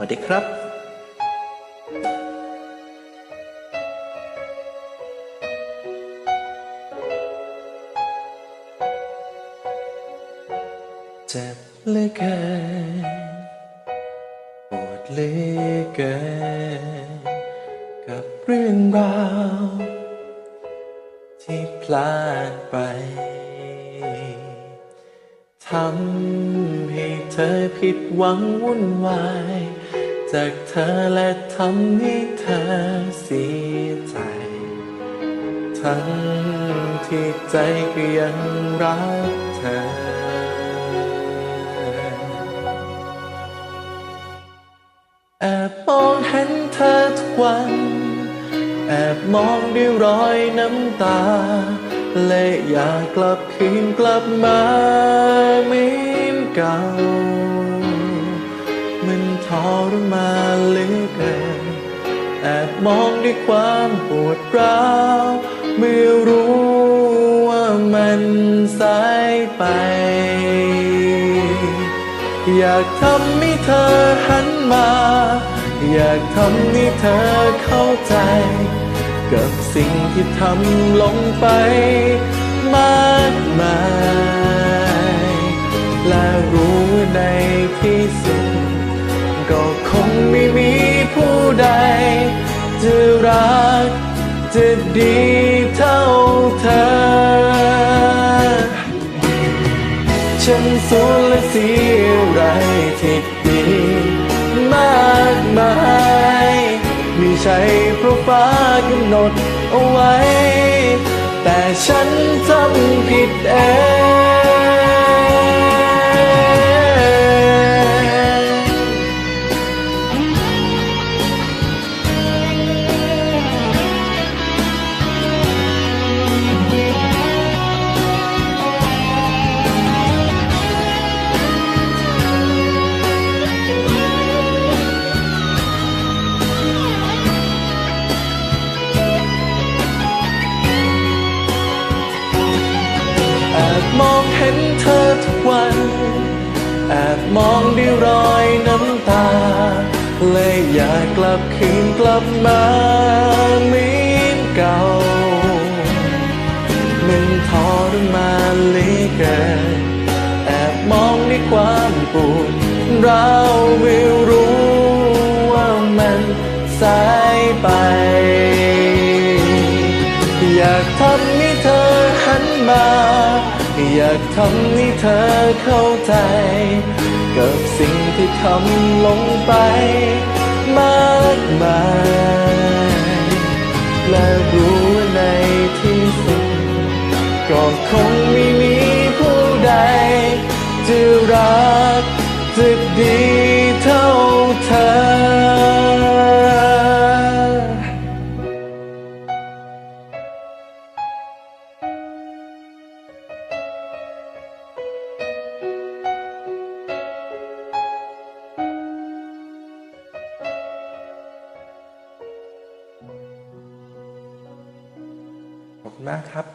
สวัสดีครับเจ็บเหลือเกินปวดเหลือเกินกับเรื่องราวที่พลาดไปทำให้เธอผิดหวังวุ่นวาย จากเธอและทำให้เธอเสียใจ ทั้งที่ใจก็ยังรักเธอแอบมองเห็นเธอทุกวัน แอบมองด้วยรอยน้ำตา และอยากกลับคืนกลับมาเหมือนเก่า มันทรมานเหลือเกินแอบมองด้วยความปวดร้าวเมื่อรู้ว่ามันสายไป อยากทำให้เธอหันมา อยากทำให้เธอเข้าใจ กับสิ่งที่ทำลงไป มากมาย และรู้ในที่สุด ก็คงไม่มีผู้ใด จะรัก จะดีเท่าเธอ ฉันสูญและเสียอะไรที่ดีมากมายม่ใช่เพราะฟ้ากำหนดเอาไว้ แต่ฉันทำผิดเอง เลยอยากกลับคืนกลับมาเหมือนเก่า มันทรมานเหลือเกินแอบมองด้วยความปวดเราไม่รู้ว่ามันสายไป อยากทำให้เธอ มา อยากทำให้เธอเข้าใจ กับสิ่งที่ทำลงไป มากมาย และรู้ว่าในที่สุด ก็คงไม่มีผู้ใด จะรักจะดี นะครับ